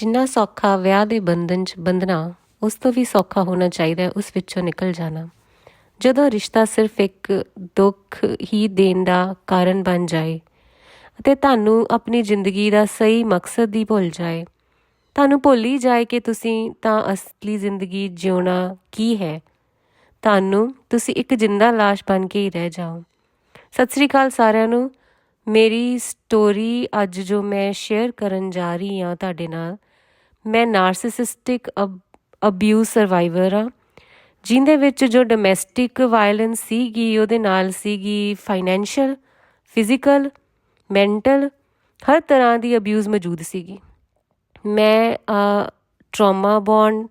ਜਿੰਨਾ ਸੌਖਾ ਵਿਆਹ ਦੇ ਬੰਧਨ 'ਚ ਬੰਧਨਾ, ਉਸ ਤੋਂ ਵੀ ਸੌਖਾ ਹੋਣਾ ਚਾਹੀਦਾ ਹੈ, ਉਸ ਵਿੱਚੋਂ ਨਿਕਲ ਜਾਣਾ। ਜਦੋਂ ਰਿਸ਼ਤਾ ਸਿਰਫ ਇੱਕ ਦੁੱਖ ਹੀ ਦੇਣ ਦਾ ਕਾਰਨ ਬਣ ਜਾਏ ਅਤੇ ਤੁਹਾਨੂੰ ਆਪਣੀ ਜ਼ਿੰਦਗੀ ਦਾ ਸਹੀ ਮਕਸਦ ਹੀ ਭੁੱਲ ਜਾਏ, ਤੁਹਾਨੂੰ ਭੁੱਲ ਹੀ ਜਾਏ ਕਿ ਤੁਸੀਂ ਤਾਂ ਅਸਲੀ ਜ਼ਿੰਦਗੀ ਜਿਉਣਾ ਕੀ ਹੈ, ਤੁਹਾਨੂੰ ਤੁਸੀਂ ਇੱਕ ਜਿੰਦਾ ਲਾਸ਼ ਬਣ ਕੇ ਹੀ ਰਹਿ ਜਾਓ। ਸਤਿ ਸ੍ਰੀ ਅਕਾਲ ਸਾਰਿਆਂ ਨੂੰ। ਮੇਰੀ ਸਟੋਰੀ ਅੱਜ ਜੋ ਮੈਂ ਸ਼ੇਅਰ ਕਰਨ ਜਾ ਰਹੀ ਹਾਂ ਤੁਹਾਡੇ ਨਾਲ ਮੈਂ ਨਾਰਸਿਸਿਸਟਿਕ ਅਬਿਊਜ਼ ਸਰਵਾਈਵਰ ਹਾਂ। ਜਿੰਦੇ ਵਿੱਚ ਜੋ ਡੋਮੈਸਟਿਕ ਵਾਇਲੈਂਸ ਸੀਗੀ, ਉਹਦੇ ਨਾਲ ਸੀਗੀ ਫਾਈਨੈਂਸ਼ੀਅਲ ਫਿਜ਼ੀਕਲ ਮੈਂਟਲ ਹਰ ਤਰ੍ਹਾਂ ਦੀ ਅਬਿਊਜ਼ ਮੌਜੂਦ ਸੀਗੀ। ਮੈਂ ਟਰਾਮਾ ਬੌਂਡ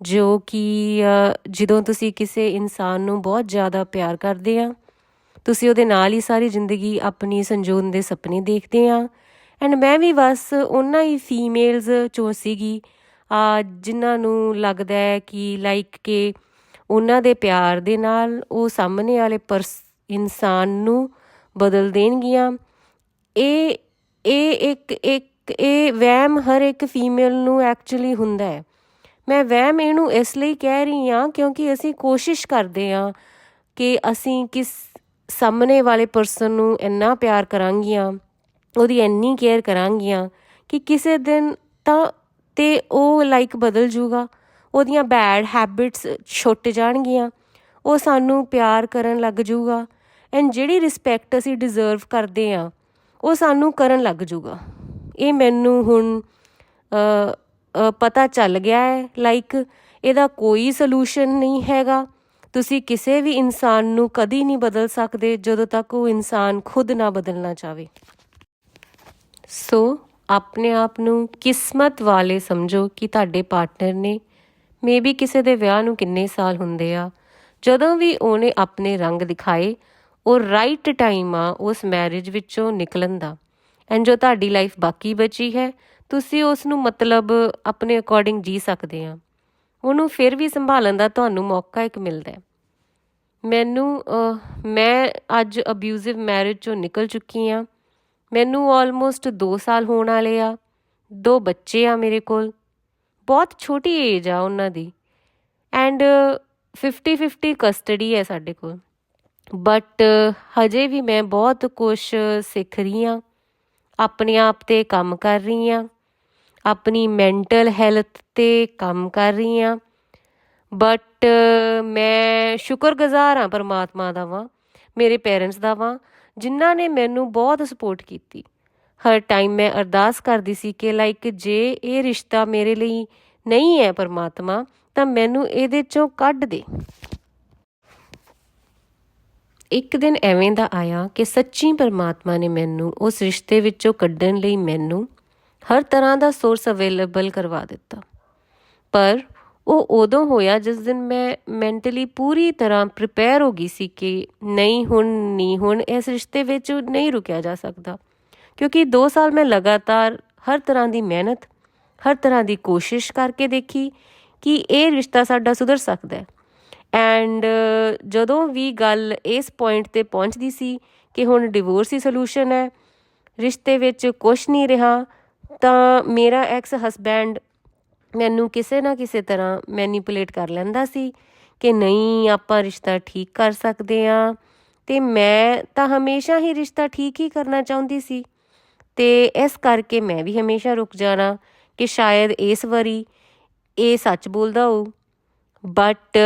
ਜੋ ਕਿ ਜਦੋਂ ਤੁਸੀਂ ਕਿਸੇ ਇਨਸਾਨ ਨੂੰ ਬਹੁਤ ਜ਼ਿਆਦਾ ਪਿਆਰ ਕਰਦੇ ਆ, ਤੁਸੀਂ ਉਹਦੇ ਨਾਲ ਹੀ ਸਾਰੀ ਜ਼ਿੰਦਗੀ ਆਪਣੀ ਸੰਜੋਨ ਦੇ ਸੁਪਨੇ ਦੇਖਦੇ ਆ। ਐਂਡ ਮੈਂ ਵੀ ਬਸ ਉਹਨਾਂ ਹੀ ਫੀਮੇਲਸ ਚੋਂ ਸੀਗੀ। ਆ, ਜਿਨ੍ਹਾਂ ਨੂੰ ਲੱਗਦਾ ਹੈ ਕਿ ਲਾਈਕ ਕਿ ਉਹਨਾਂ ਦੇ ਪਿਆਰ ਦੇ ਨਾਲ ਉਹ ਸਾਹਮਣੇ ਵਾਲੇ ਪਰਸ, ਇਨਸਾਨ ਨੂੰ ਬਦਲ ਦੇਣਗੀਆਂ। ਇਹ ਇਹ ਇੱਕ ਇੱਕ, ਇਹ ਵਹਿਮ ਹਰ ਇੱਕ ਫੀਮੇਲ ਨੂੰ ਐਕਚੁਅਲੀ ਹੁੰਦਾ ਹੈ। ਮੈਂ ਵਹਿਮ ਇਹਨੂੰ ਇਸ ਲਈ ਕਹਿ ਰਹੀ ਹਾਂ ਕਿਉਂਕਿ ਅਸੀਂ ਕੋਸ਼ਿਸ਼ ਕਰਦੇ ਹਾਂ ਕਿ ਅਸੀਂ ਕਿਸ ਸਾਹਮਣੇ ਵਾਲੇ ਪਰਸਨ ਨੂੰ ਇੰਨਾ ਪਿਆਰ ਕਰਾਂਗੀਆਂ। ਉਹਦੀ ਇੰਨੀ ਕੇਅਰ ਕਰਾਂਗੀਆਂ ਕਿ ਕਿਸੇ ਦਿਨ ਤਾਂ ਤੇ ਉਹ ਲਾਈਕ ਬਦਲ ਜੂਗਾ, ਉਹਦੀਆਂ ਬੈਡ ਹੈਬਿਟਸ ਛੁੱਟ ਜਾਣਗੀਆਂ, ਉਹ ਸਾਨੂੰ ਪਿਆਰ ਕਰਨ ਲੱਗ ਜੂਗਾ ਐਂਡ ਜਿਹੜੀ ਰਿਸਪੈਕਟ ਅਸੀਂ ਡਿਜ਼ਰਵ ਕਰਦੇ ਆ ਉਹ ਸਾਨੂੰ ਕਰਨ ਲੱਗ ਜੂਗਾ। ਇਹ ਮੈਨੂੰ ਹੁਣ ਪਤਾ ਚੱਲ ਗਿਆ ਹੈ ਲਾਈਕ ਇਹਦਾ ਕੋਈ ਸੋਲੂਸ਼ਨ ਨਹੀਂ ਹੈਗਾ। ਤੁਸੀਂ ਕਿਸੇ ਵੀ ਇਨਸਾਨ ਨੂੰ ਕਦੀ ਨਹੀਂ ਬਦਲ ਸਕਦੇ ਜਦੋਂ ਤੱਕ ਉਹ ਇਨਸਾਨ ਖੁਦ ਨਾ ਬਦਲਣਾ ਚਾਵੇ। ਸੋ ਆਪਣੇ ਆਪ ਨੂੰ ਕਿਸਮਤ ਵਾਲੇ ਸਮਝੋ ਕਿ ਤੁਹਾਡੇ ਪਾਰਟਨਰ ਨੇ ਮੇਬੀ ਕਿਸੇ ਦੇ ਵਿਆਹ ਨੂੰ ਕਿੰਨੇ ਸਾਲ ਹੁੰਦੇ ਆ। ਜਦੋਂ ਵੀ ਉਹਨੇ ਆਪਣੇ ਰੰਗ ਦਿਖਾਏ, ਉਹ ਰਾਈਟ ਟਾਈਮ ਆ ਉਸ ਮੈਰਿਜ ਵਿੱਚੋਂ ਨਿਕਲਣ ਦਾ। ਐਂਡ ਜੋ ਤੁਹਾਡੀ ਲਾਈਫ ਬਾਕੀ ਬਚੀ ਹੈ, ਤੁਸੀਂ ਉਸ ਨੂੰ ਮਤਲਬ ਆਪਣੇ ਅਕੋਰਡਿੰਗ ਜੀ ਸਕਦੇ ਆ। ਉਹਨੂੰ ਫਿਰ ਵੀ ਸੰਭਾਲਣ ਦਾ ਤੁਹਾਨੂੰ ਮੌਕਾ ਇੱਕ ਮਿਲਦਾ ਹੈ। ਮੈਨੂੰ ਮੈਂ ਅੱਜ ਅਬਿਊਜ਼ਿਵ ਮੈਰਿਜ ਚੋਂ ਨਿਕਲ ਚੁੱਕੀ ਆ। ਮੈਨੂੰ ਆਲਮੋਸਟ 2 ਸਾਲ ਹੋਣ ਵਾਲੇ ਆ, ਦੋ ਬੱਚੇ ਆ ਮੇਰੇ ਕੋਲ। ਬਹੁਤ ਛੋਟੀ ਏਜ ਆ ਉਹਨਾਂ ਦੀ। ਐਂਡ 50 50 ਕਸਟਡੀ ਹੈ ਸਾਡੇ ਕੋਲ। ਬਟ ਹਜੇ ਵੀ ਮੈਂ ਬਹੁਤ ਕੁਝ ਸਿੱਖ ਰਹੀ ਆ ਆਪਣੇ ਆਪ ਤੇ ਕੰਮ ਕਰ ਰਹੀ ਆ ਆਪਣੀ ਮੈਂਟਲ ਹੈਲਥ ਤੇ ਕੰਮ ਕਰ ਰਹੀ ਆ ਬਟ ਮੈਂ ਸ਼ੁਕਰਗੁਜ਼ਾਰ ਹਾਂ ਪਰਮਾਤਮਾ ਦਾ ਵਾਂ। ਮੇਰੇ ਪੇਰੈਂਟਸ ਦਾ ਵਾਂ। ਜਿਨ੍ਹਾਂ ਨੇ ਮੈਨੂੰ ਬਹੁਤ ਸਪੋਰਟ ਕੀਤੀ। ਹਰ ਟਾਈਮ ਮੈਂ ਅਰਦਾਸ ਕਰਦੀ ਸੀ ਕਿ ਲਾਈਕ ਜੇ ਇਹ ਰਿਸ਼ਤਾ ਮੇਰੇ ਲਈ ਨਹੀਂ ਹੈ ਪਰਮਾਤਮਾ, ਤਾਂ ਮੈਨੂੰ ਇਹਦੇ ਚੋਂ ਕੱਢ ਦੇ। ਇੱਕ ਦਿਨ ਐਵੇਂ ਦਾ ਆਇਆ ਕਿ ਸੱਚੀ ਪਰਮਾਤਮਾ ਨੇ ਮੈਨੂੰ ਉਸ ਰਿਸ਼ਤੇ ਵਿੱਚੋਂ ਕੱਢਣ ਲਈ ਮੈਨੂੰ ਹਰ ਤਰ੍ਹਾਂ ਦਾ ਸੋਰਸ ਅਵੇਲੇਬਲ ਕਰਵਾ ਦਿੱਤਾ। ਪਰ ਉਹ ਉਦੋਂ ਹੋਇਆ ਜਿਸ ਦਿਨ ਮੈਂ ਮੈਂਟਲੀ ਪੂਰੀ ਤਰ੍ਹਾਂ ਪ੍ਰਿਪੇਅਰ ਹੋ ਗਈ ਸੀ ਕਿ ਨਹੀਂ ਹੁਣ ਨਹੀਂ ਹੁਣ ਇਸ ਰਿਸ਼ਤੇ ਵਿੱਚ ਨਹੀਂ ਰੁਕਿਆ ਜਾ ਸਕਦਾ। ਕਿਉਂਕਿ 2 ਸਾਲ ਮੈਂ ਲਗਾਤਾਰ ਹਰ ਤਰ੍ਹਾਂ ਦੀ ਮਿਹਨਤ, ਹਰ ਤਰ੍ਹਾਂ ਦੀ ਕੋਸ਼ਿਸ਼ ਕਰਕੇ ਦੇਖੀ ਕਿ ਇਹ ਰਿਸ਼ਤਾ ਸਾਡਾ ਸੁਧਰ ਸਕਦਾ ਹੈ। ਐਂਡ ਜਦੋਂ ਵੀ ਗੱਲ ਇਸ ਪੁਆਇੰਟ ਤੇ ਪਹੁੰਚਦੀ ਸੀ ਕਿ ਹੁਣ ਡਿਵੋਰਸ ਹੀ ਸੋਲੂਸ਼ਨ ਹੈ, ਰਿਸ਼ਤੇ ਵਿੱਚ ਕੁਝ ਨਹੀਂ ਰਿਹਾ, ਤਾਂ ਮੇਰਾ ਐਕਸ ਹਸਬੈਂਡ ਮੈਨੂੰ ਕਿਸੇ ਨਾ ਕਿਸੇ ਤਰ੍ਹਾਂ ਮੈਨੀਪੂਲੇਟ ਕਰ ਲੈਂਦਾ ਸੀ ਕਿ ਨਹੀਂ, ਆਪਾਂ ਰਿਸ਼ਤਾ ਠੀਕ ਕਰ ਸਕਦੇ ਆ ਤੇ ਮੈਂ ਤਾਂ ਹਮੇਸ਼ਾ ਹੀ ਰਿਸ਼ਤਾ ਠੀਕ ਹੀ ਕਰਨਾ ਚਾਹੁੰਦੀ ਸੀ ਤੇ ਇਸ ਕਰਕੇ ਮੈਂ ਵੀ ਹਮੇਸ਼ਾ ਰੁਕ ਜਾਣਾ ਕਿ ਸ਼ਾਇਦ ਇਸ ਵਾਰੀ ਇਹ ਸੱਚ ਬੋਲਦਾ ਹੋ ਬਟ